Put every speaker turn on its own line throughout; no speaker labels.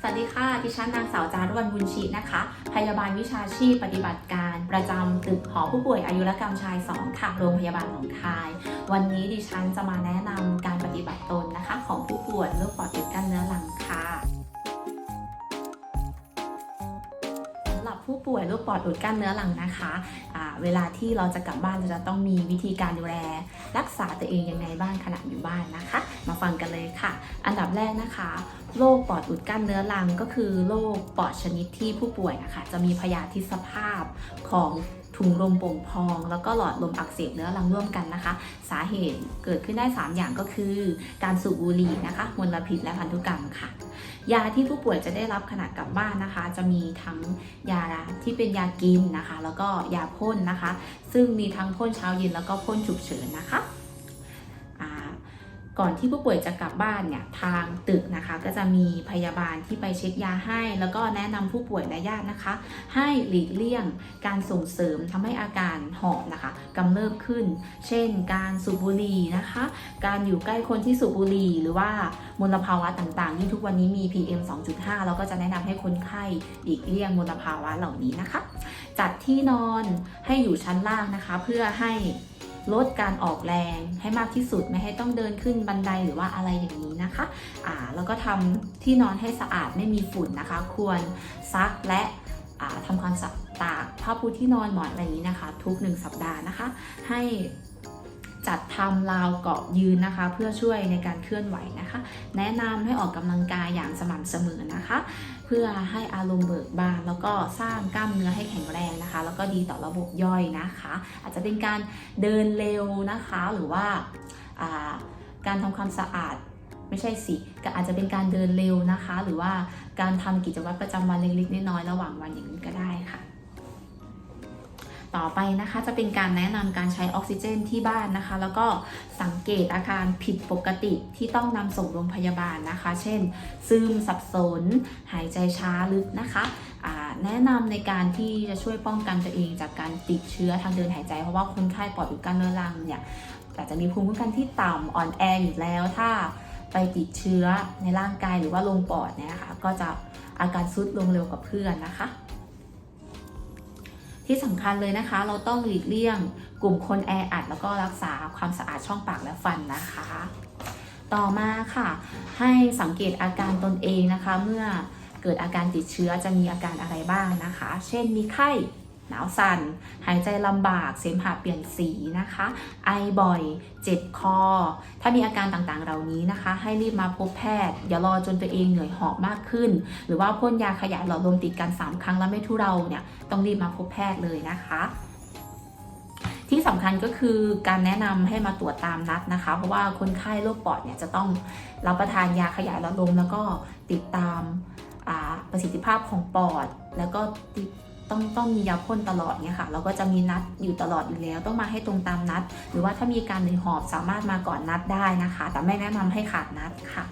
สวัสดีค่ะ ดิฉันนางสาวจารุวรรณบุญชินะคะ พยาบาลวิชาชีพปฏิบัติการ ประจำตึกหอผู้ป่วยอายุรกรรมชาย 2 ค่ะ โรงพยาบาลหนองคาย วันนี้ดิฉันจะมาแนะนำการปฏิบัติตนนะคะ ของผู้ป่วยโรคปอดติดกั้นเนื้อหลังค่ะ ผู้ป่วยโรคปอดอุดกั้นเนื้อหลังนะคะอ่าเวลาที่เราจะกลับบ้านเราจะต้องมีวิธีการดูแล รักษาตัวเองยังไงบ้างขณะอยู่บ้านนะคะ มาฟังกันเลยค่ะ อันดับแรกนะคะโรคปอดอุดกั้นเนื้อรังก็คือโรคปอดชนิดที่ผู้ป่วยนะคะจะมีพยาธิสภาพของถุงลมโป่งพอง แล้วก็หลอดลมอักเสบเนื้อรังร่วมกันนะคะ สาเหตุเกิดขึ้นได้ 3 อย่างก็คือ การสูบบุหรี่นะคะมลพิษและพันธุกรรมค่ะ ยาที่ผู้ป่วยจะได้รับขณะกลับบ้านนะคะ จะมีทั้งยาที่เป็นยากินนะคะ แล้วก็ยาพ่นนะคะ ซึ่งมีทั้งพ่นเช้าเย็นแล้วก็พ่นฉุกเฉินนะคะ ก่อนที่ผู้ป่วยจะกลับบ้านเนี่ยทางตึกนะคะ ก็จะมีพยาบาลที่ไปเช็ดยาให้ แล้วก็แนะนำผู้ป่วยและญาตินะคะ ให้หลีกเลี่ยงการส่งเสริมทำให้อาการหอบนะคะกำเริบขึ้น เช่น การสูบบุหรี่นะคะ การอยู่ใกล้คนที่สูบบุหรี่หรือว่ามลภาวะต่างๆที่ทุกวันนี้มี PM 2.5 แล้วก็จะแนะนำให้คนไข้หลีกเลี่ยงมลภาวะเหล่านี้นะคะ จัดที่นอนให้อยู่ชั้นล่างนะคะ เพื่อให้ ลดการออกแรงให้มากที่สุดไม่ให้ต้องเดินขึ้นบันไดหรือว่าอะไรอย่างนี้นะคะอ่าแล้วก็ทำที่นอนให้สะอาดไม่มีฝุ่นนะคะ ควรซักและอ่าทำความสะอาดตากผ้าปูที่นอนหมอนอะไรนี้นะคะ ทุก1สัปดาห์นะคะ ให้จัดทำราวเกาะยืนนะคะ เพื่อช่วยในการเคลื่อนไหวนะคะ แนะนำให้ออกกำลังกายอย่างสม่ำเสมอ นะคะ เพื่อให้อารมณ์เบิกบาน แล้วก็สร้างกล้ามเนื้อให้แข็งแรงนะคะ แล้วก็ดีต่อระบบย่อยนะคะ อาจจะเป็นการเดินเร็วนะคะ หรือว่าการทำความสะอาดไม่ใช่สิก็อาจจะเป็นการเดินเร็วนะคะ หรือว่าการทำกิจวัตรประจำวันเล็กๆน้อยๆระหว่างวันอย่างนี้ก็ได้ค่ะ ต่อไปนะคะจะเป็นการแนะนำการใช้ออกซิเจนที่บ้านนะคะ แล้วก็สังเกตอาการผิดปกติที่ต้องนำส่งโรงพยาบาลนะคะ เช่น ซึมสับสน หายใจช้าลึกนะคะแนะนำในการที่จะช่วยป้องกันตัวเองจากการติดเชื้อทางเดินหายใจ เพราะว่าคนไข้ปอดอุดกั้นเรื้อรังเนี่ยอาจจะมีภูมิคุ้มกันที่ต่ำอ่อนแออยู่แล้วถ้าไปติดเชื้อในร่างกายหรือว่าลงปอดเนี่ยนะคะก็จะอาการซุดลงเร็วกว่าเพื่อนนะคะ ที่สำคัญเลยนะคะ เราต้องหลีกเลี่ยงกลุ่มคนแออัด แล้วก็รักษาความสะอาดช่องปากและฟันนะคะ ต่อมาค่ะ ให้สังเกตอาการตนเองนะคะ เมื่อเกิดอาการติดเชื้อจะมีอาการอะไรบ้างนะคะ เช่นมีไข้ หนาวสั่น หายใจลำบาก เสมหะเปลี่ยนสีนะคะ ไอบ่อย เจ็บคอ ถ้ามีอาการต่างๆ เหล่านี้นะคะ ให้รีบมาพบแพทย์ อย่ารอจนตัวเองเหนื่อยหอบมากขึ้น หรือว่าพ่นยาขยายหลอดลมติดกัน 3 ครั้งแล้วไม่ทุเราเนี่ย ต้องรีบมาพบแพทย์เลยนะคะที่สำคัญก็คือการแนะนำให้มาตรวจตามนัดนะคะ เพราะว่าคนไข้โรคปอดเนี่ยจะต้องรับประทานยาขยายหลอดลม แล้วก็ติดตามประสิทธิภาพของปอด แล้วก็ติด ต้องต้องมียาพ่นตลอดเนี่ยค่ะเราก็จะมีนัดอยู่ตลอดอยู่แล้ว ต้องมาให้ตรงตามนัด หรือว่าถ้ามีการเหนื่อยหอบสามารถมาก่อนนัดได้นะคะ แต่ไม่แนะนำให้ขาดนัดค่ะ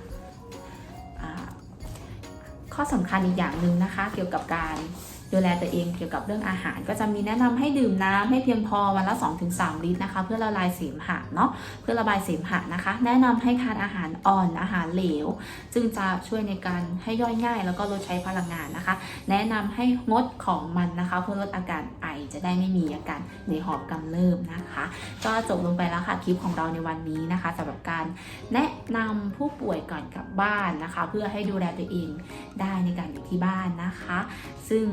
ข้อสำคัญอีกอย่างหนึ่งนะคะ เกี่ยวกับการ ดูแลตัวเองเกี่ยวกับเรื่องอาหาร ก็จะมีแนะนำให้ดื่มน้ำให้เพียงพอวันละ 2-3 ลิตรนะคะ เพื่อละลายเสมหะเนาะเพื่อระบายเสมหะนะคะ แนะนำให้ทานอาหารอ่อนอาหารเหลวซึ่งจะช่วยในการให้ย่อยง่าย แล้วก็ลดใช้พลังงานนะคะ แนะนำให้งดของมันนะคะ เพื่อลดอาการ จะได้ไม่มีอาการเหนื่อยหอบกำเริบนะคะ ก็จบลงไปแล้วค่ะคลิปของเราในวันนี้นะคะสำหรับการแนะนำผู้ป่วยก่อนกลับบ้านนะคะ เพื่อให้ดูแลตัวเองได้ในการอยู่ที่บ้านนะคะ ซึ่ง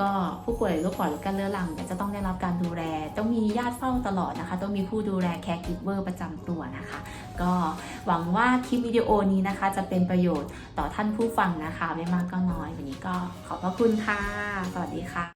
ก็ผู้ป่วยโรคปอดการเรื้อรังจะต้องได้รับการดูแล ต้องมีญาติเฝ้าตลอดนะคะ ต้องมีผู้ดูแลแคร์กิฟเวอร์ประจำตัวนะคะ ก็หวังว่าคลิปวิดีโอนี้นะคะ จะเป็นประโยชน์ต่อท่านผู้ฟังนะคะ ไม่มากก็น้อย วันนี้ก็ขอบพระคุณค่ะ สวัสดีค่ะ